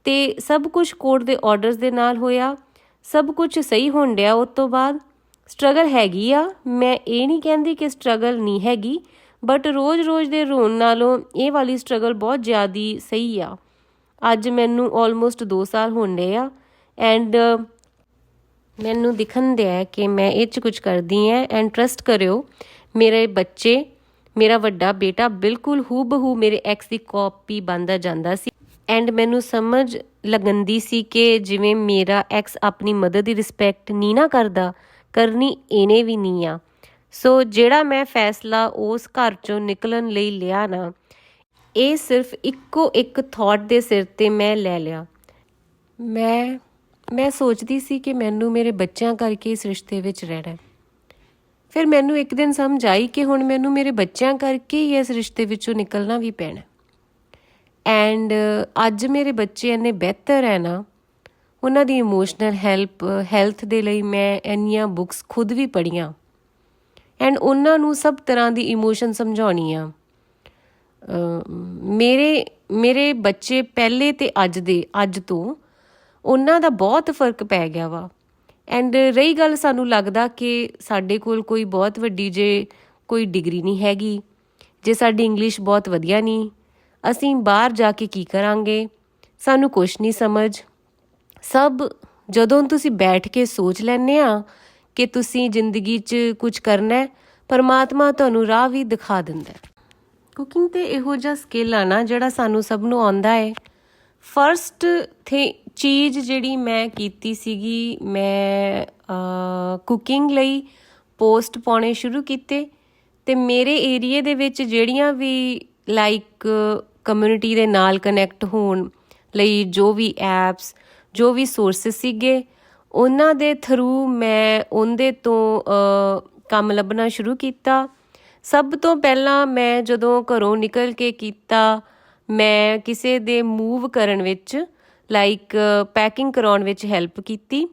ਤੇ ਸਭ ਕੁਝ ਕੋਰਟ ਦੇ ਆਰਡਰਸ ਦੇ ਨਾਲ ਹੋਇਆ। ਸਭ ਕੁਝ ਸਹੀ ਹੋਣ ਡਿਆ ਉਸ ਤੋਂ ਬਾਅਦ। ਸਟਰਗਲ ਹੈਗੀ ਆ। ਮੈਂ ਇਹ ਨਹੀਂ ਕਹਿੰਦੀ ਕਿ ਸਟਰਗਲ ਨਹੀਂ ਹੈਗੀ ਬਟ ਰੋਜ਼-ਰੋਜ਼ ਦੇ ਰੋਣ ਨਾਲੋਂ ਇਹ ਵਾਲੀ ਸਟਰਗਲ ਬਹੁਤ ਜ਼ਿਆਦੀ ਸਹੀ ਆ। ਅੱਜ ਮੈਨੂੰ ਆਲਮੋਸਟ 2 ਸਾਲ ਹੋਣ ਡਏ ਆ ਐਂਡ ਮੈਨੂੰ ਦਿਖਣ ਦਿਆ ਹੈ ਕਿ ਮੈਂ ਇਹ ਚ ਕੁਝ ਕਰਦੀ ਐ ਐਂਡ ਟਰਸਟ ਕਰਿਓ ਮੇਰੇ ਬੱਚੇ, ਮੇਰਾ ਵੱਡਾ ਬੇਟਾ ਬਿਲਕੁਲ ਹੂ ਬਹੂ ਮੇਰੇ ਐਕਸ ਦੀ ਕਾਪੀ ਬੰਦਾ ਜਾਂਦਾ ਸੀ। ਐਂਡ ਮੈਨੂੰ ਸਮਝ ਲਗੰਦੀ ਸੀ ਕਿ ਜਿਵੇਂ ਮੇਰਾ ਐਕਸ ਆਪਣੀ ਮਦਰ ਦੀ ਰਿਸਪੈਕਟ ਨਹੀਂ ਨਾ ਕਰਦਾ, ਕਰਨੀ ਇਹਨੇ ਵੀ ਨਹੀਂ ਆ। ਸੋ ਜਿਹੜਾ ਮੈਂ ਫੈਸਲਾ ਉਸ ਘਰ ਚੋਂ ਨਿਕਲਣ ਲਈ ਲਿਆ ਨਾ, ਇਹ ਸਿਰਫ ਇੱਕੋ ਇੱਕ ਥਾਟ ਦੇ ਸਿਰ ਤੇ ਮੈਂ ਲੈ ਲਿਆ। ਮੈਂ ਮੈਂ ਸੋਚਦੀ ਸੀ ਕਿ ਮੈਨੂੰ ਮੇਰੇ ਬੱਚਿਆਂ ਕਰਕੇ ਇਸ ਰਿਸ਼ਤੇ ਵਿੱਚ ਰਹਿਣਾ ਫਿਰ ਮੈਨੂੰ ਇੱਕ ਦਿਨ ਸਮਝ ਆਈ ਕਿ ਹੁਣ ਮੈਨੂੰ ਮੇਰੇ ਬੱਚਿਆਂ ਕਰਕੇ ਹੀ ਇਸ ਰਿਸ਼ਤੇ ਵਿੱਚੋਂ ਨਿਕਲਣਾ ਵੀ ਪੈਣਾ ਐਂਡ ਅੱਜ ਮੇਰੇ ਬੱਚੇ ਇੰਨੇ ਬਿਹਤਰ ਹੈ ਨਾ, ਉਹਨਾਂ ਦੀ ਇਮੋਸ਼ਨਲ ਹੈਲਪ ਹੈਲਥ ਦੇ ਲਈ ਮੈਂ ਇੰਨੀਆਂ ਬੁੱਕਸ ਖੁਦ ਵੀ ਪੜ੍ਹੀਆਂ। ਐਂਡ ਉਹਨਾਂ ਨੂੰ ਸਭ ਤਰ੍ਹਾਂ ਦੀ ਇਮੋਸ਼ਨ ਸਮਝਾਉਣੀ ਆ। ਮੇਰੇ ਮੇਰੇ ਬੱਚੇ ਪਹਿਲੇ ਤੇ ਅੱਜ ਦੇ, ਅੱਜ ਤੋਂ, ਉਹਨਾਂ ਦਾ ਬਹੁਤ ਫ਼ਰਕ ਪੈ ਗਿਆ ਵਾ। ਐਂਡ ਰਹੀ ਗੱਲ ਸਾਨੂੰ ਲੱਗਦਾ ਕਿ ਸਾਡੇ ਕੋਲ ਕੋਈ ਬਹੁਤ ਵੱਡੀ ਜੇ ਕੋਈ ਡਿਗਰੀ ਨਹੀਂ ਹੈਗੀ, ਜੇ ਸਾਡੀ ਇੰਗਲਿਸ਼ ਬਹੁਤ ਵਧੀਆ ਨਹੀਂ, ਅਸੀਂ ਬਾਹਰ ਜਾ ਕੇ ਕੀ ਕਰਾਂਗੇ? ਸਾਨੂੰ ਕੁਝ ਨਹੀਂ ਸਮਝ। ਸਭ ਜਦੋਂ ਤੁਸੀਂ ਬੈਠ ਕੇ ਸੋਚ ਲੈਂਦੇ ਆ ਕਿ ਤੁਸੀਂ ਜ਼ਿੰਦਗੀ 'ਚ ਕੁਝ ਕਰਨਾ ਹੈ, ਪਰਮਾਤਮਾ ਤੁਹਾਨੂੰ ਰਾਹ ਵੀ ਦਿਖਾ ਦਿੰਦਾ ਹੈ। ਕੁਕਿੰਗ ਤੇ ਇਹੋ ਜਿਹਾ ਸਕਿੱਲ ਆ ਨਾ ਜਿਹੜਾ ਸਾਨੂੰ ਸਭ ਨੂੰ ਆਉਂਦਾ ਹੈ। ਫਰਸਟ ਥੇ ਚੀਜ਼ ਜਿਹੜੀ ਮੈਂ ਕੀਤੀ ਸੀਗੀ, ਮੈਂ ਕੁਕਿੰਗ ਲਈ ਪੋਸਟ ਪਾਉਣੇ ਸ਼ੁਰੂ ਕੀਤੇ ਤੇ ਮੇਰੇ ਏਰੀਏ ਦੇ ਵਿੱਚ ਜਿਹੜੀਆਂ ਵੀ ਲਾਈਕ ਕਮਿਊਨਿਟੀ ਦੇ ਨਾਲ ਕਨੈਕਟ ਹੋਣ ਲਈ ਜੋ ਵੀ ਐਪਸ ਜੋ ਵੀ ਸੋਰਸਸ ਸੀਗੇ, ਉਹਨਾਂ ਦੇ ਥਰੂ ਮੈਂ ਉਹਦੇ ਤੋਂ ਕੰਮ ਲੱਭਣਾ ਸ਼ੁਰੂ ਕੀਤਾ। ਸਭ ਤੋਂ ਪਹਿਲਾਂ ਮੈਂ ਜਦੋਂ ਘਰੋਂ ਨਿਕਲ ਕੇ ਕੀਤਾ, ਮੈਂ ਕਿਸੇ ਦੇ ਮੂਵ ਕਰਨ ਵਿੱਚ ਲਾਈਕ ਪੈਕਿੰਗ ਕਰਾਉਣ ਵਿੱਚ ਹੈਲਪ ਕੀਤੀ।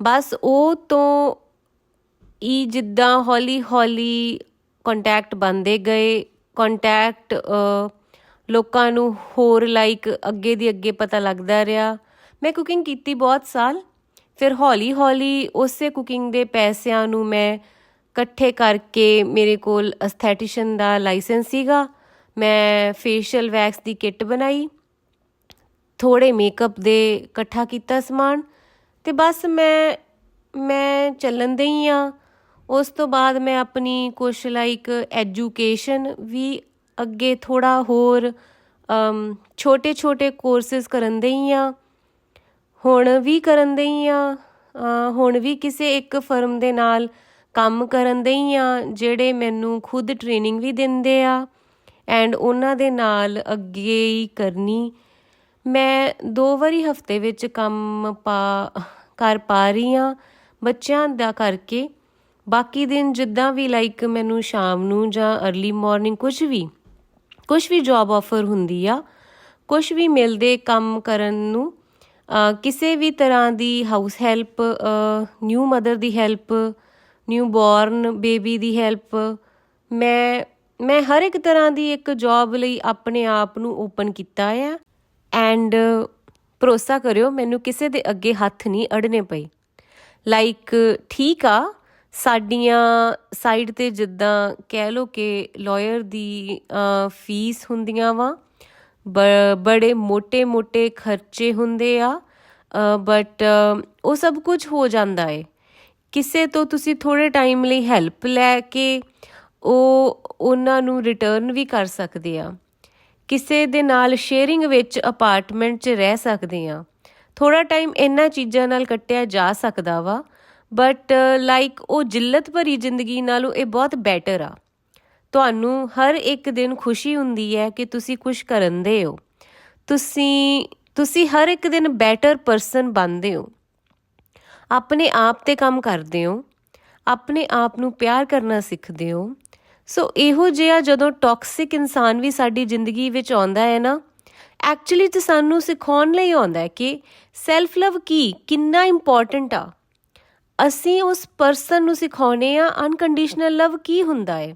ਬਸ ਉਹ ਤੋਂ ਹੀ ਜਿੱਦਾਂ ਹੌਲੀ ਹੌਲੀ ਕੰਟੈਕਟ ਬਣਦੇ ਗਏ। ਕੰਟੈਕਟ ਲੋਕਾਂ ਨੂੰ ਹੋਰ ਲਾਈਕ ਅੱਗੇ ਦੀ ਅੱਗੇ ਪਤਾ ਲੱਗਦਾ ਰਿਹਾ। ਮੈਂ ਕੁਕਿੰਗ ਕੀਤੀ ਬਹੁਤ ਸਾਲ। ਫਿਰ ਹੌਲੀ ਹੌਲੀ ਉਸੇ ਕੁਕਿੰਗ ਦੇ ਪੈਸਿਆਂ ਨੂੰ ਮੈਂ ਇਕੱਠੇ ਕਰਕੇ ਮੇਰੇ ਕੋਲ ਅਸਥੈਟਿਸ਼ਨ ਦਾ ਲਾਇਸੈਂਸ ਸੀਗਾ। ਮੈਂ ਫੇਸ਼ੀਅਲ ਵੈਕਸ ਦੀ ਕਿੱਟ ਬਣਾਈ। ਥੋੜੇ ਮੇਕਅਪ ਦੇ ਇਕੱਠਾ ਕੀਤਾ ਸਮਾਨ ਤੇ ਬਸ ਮੈਂ ਮੈਂ ਚੱਲਣ ਦਈ ਆ। ਉਸ ਤੋਂ ਬਾਅਦ ਮੈਂ ਆਪਣੀ ਕੁਛ ਲਾਈਕ ਐਜੂਕੇਸ਼ਨ ਵੀ ਅੱਗੇ ਥੋੜਾ ਹੋਰ ਛੋਟੇ ਛੋਟੇ ਕੋਰਸਸ ਕਰਨ ਦੇ ਹੀ ਆ। ਹੁਣ ਵੀ ਕਰਨ ਦਈ ਆ। ਹੁਣ ਵੀ ਕਿਸੇ ਇੱਕ ਫਰਮ ਦੇ ਨਾਲ ਕੰਮ ਕਰਨ ਦੇ ਹੀ ਆ, ਜਿਹੜੇ ਮੈਨੂੰ ਖੁਦ ਟ੍ਰੇਨਿੰਗ ਵੀ ਦਿੰਦੇ ਆ। ਐਂਡ ਉਹਨਾਂ ਦੇ ਨਾਲ ਅੱਗੇ ਹੀ ਕਰਨੀ ਮੈਂ ਦੋ ਵਾਰੀ ਹਫ਼ਤੇ ਵਿੱਚ ਕੰਮ ਪਾ, ਕਰ ਪਾ ਰਹੀ ਆ ਬੱਚਿਆਂ ਦਾ ਕਰਕੇ। ਬਾਕੀ ਦਿਨ ਜਿੱਦਾਂ ਵੀ ਲਾਈਕ ਮੈਨੂੰ ਸ਼ਾਮ ਨੂੰ ਜਾਂ अर्ਲੀ ਮਾਰਨਿੰਗ ਕੁਝ ਵੀ ਕੁਝ ਵੀ ਜੌਬ ਆਫਰ ਹੁੰਦੀ ਆ ਕੁਝ ਵੀ ਮਿਲਦੇ ਕੰਮ ਕਰਨ ਨੂੰ ਕਿਸੇ ਵੀ ਤਰ੍ਹਾਂ ਦੀ ਹਾਊਸ ਹੈਲਪ ਨਿਊ ਮਦਰ ਦੀ ਹੈਲਪ ਨਿਊ ਬੋਰਨ ਬੇਬੀ ਦੀ ਹੈਲਪ ਮੈਂ ਮੈਂ ਹਰ ਇੱਕ ਤਰ੍ਹਾਂ ਦੀ ਇੱਕ ਜੌਬ ਲਈ ਆਪਣੇ ਆਪ ਨੂੰ ਓਪਨ ਕੀਤਾ ਆ। ਐਂਡ uh, ਭਰੋਸਾ ਕਰਿਓ, ਮੈਨੂੰ ਕਿਸੇ ਦੇ ਅੱਗੇ ਹੱਥ ਨਹੀਂ ਅੜਨੇ ਪਏ। ਲਾਈਕ ਠੀਕ ਆ, ਸਾਡੀਆਂ ਸਾਈਡ ਤੇ ਜਿੱਦਾਂ ਕਹਿ ਲੋ ਕਿ ਲਾਇਰ ਦੀ ਫੀਸ ਹੁੰਦੀਆਂ ਵਾ ਬੜੇ ਮੋٹے-ਮੋٹے ਖਰਚੇ ਹੁੰਦੇ ਆ ਬਟ ਉਹ ਸਭ ਕੁਝ ਹੋ ਜਾਂਦਾ ਏ। ਕਿਸੇ ਤੋਂ ਤੁਸੀਂ ਥੋੜੇ ਟਾਈਮ ਲਈ ਹੈਲਪ ਲੈ ਕੇ ਉਹ, ਉਹਨਾਂ ਨੂੰ ਰਿਟਰਨ ਵੀ ਕਰ ਸਕਦੇ ਆ। ਕਿਸੇ ਦੇ ਨਾਲ ਸ਼ੇਅਰਿੰਗ ਵਿੱਚ ਅਪਾਰਟਮੈਂਟ 'ਚ ਰਹਿ ਸਕਦੇ ਆ ਥੋੜਾ ਟਾਈਮ ਇਹਨਾਂ ਚੀਜ਼ਾਂ ਨਾਲ ਕੱਟਿਆ ਜਾ ਸਕਦਾ ਵਾ ਬਟ ਲਾਈਕ ਉਹ ਜਿੱਲਤ ਭਰੀ ਜ਼ਿੰਦਗੀ ਨਾਲੋਂ ਇਹ ਬਹੁਤ ਬੈਟਰ ਆ। ਤੁਹਾਨੂੰ ਹਰ ਇੱਕ ਦਿਨ ਖੁਸ਼ੀ ਹੁੰਦੀ ਹੈ ਕਿ ਤੁਸੀਂ ਕੁਝ ਕਰਨ ਦੇ ਹੋ। ਤੁਸੀਂ ਤੁਸੀਂ ਹਰ ਇੱਕ ਦਿਨ ਬੈਟਰ ਪਰਸਨ ਬਣਦੇ ਹੋ। ਆਪਣੇ ਆਪ ਤੇ ਕੰਮ ਕਰਦੇ ਹੋ। ਆਪਣੇ ਆਪ ਨੂੰ ਪਿਆਰ ਕਰਨਾ ਸਿੱਖਦੇ ਹੋ। ਸੋ ਇਹੋ ਜਿਹਾ ਜਦੋਂ ਟੌਕਸਿਕ ਇਨਸਾਨ ਵੀ ਸਾਡੀ ਜ਼ਿੰਦਗੀ ਵਿੱਚ ਆਉਂਦਾ ਹੈ ਨਾ ਐਕਚੁਅਲੀ ਤੇ ਸਾਨੂੰ ਸਿਖਾਉਣ ਲਈ ਆਉਂਦਾ ਹੈ ਕਿ ਸੈਲਫ ਲਵ ਕੀ, ਕਿੰਨਾ ਇੰਪੋਰਟੈਂਟ ਆ। ਅਸੀਂ ਉਸ ਪਰਸਨ ਨੂੰ ਸਿਖਾਉਨੇ ਆ ਅਨਕੰਡੀਸ਼ਨਲ ਲਵ ਕੀ ਹੁੰਦਾ ਹੈ।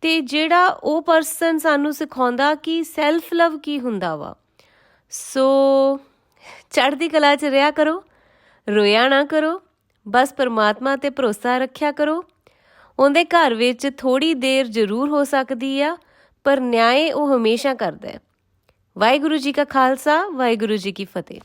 ਤੇ ਜਿਹੜਾ ਉਹ ਪਰਸਨ ਸਾਨੂੰ ਸਿਖਾਉਂਦਾ ਕਿ ਸੈਲਫ ਲਵ ਕੀ ਹੁੰਦਾ ਵਾ। ਸੋ ਚੜ੍ਹਦੀ ਕਲਾ 'ਚ ਰਿਹਾ ਕਰੋ, ਰੋਇਆ ਨਾ ਕਰੋ, ਬਸ ਪਰਮਾਤਮਾ ਤੇ ਭਰੋਸਾ ਰੱਖਿਆ ਕਰੋ। ਉਹਦੇ ਘਰ ਵਿੱਚ ਥੋੜੀ ਦੇਰ ਜ਼ਰੂਰ ਹੋ ਸਕਦੀ ਆ, ਪਰ ਨਿਆਂ ਉਹ ਹਮੇਸ਼ਾ ਕਰਦਾ ਹੈ। ਵਾਹਿਗੁਰੂ ਜੀ ਕਾ ਖਾਲਸਾ, ਵਾਹਿਗੁਰੂ ਜੀ ਕੀ ਫਤਿਹ।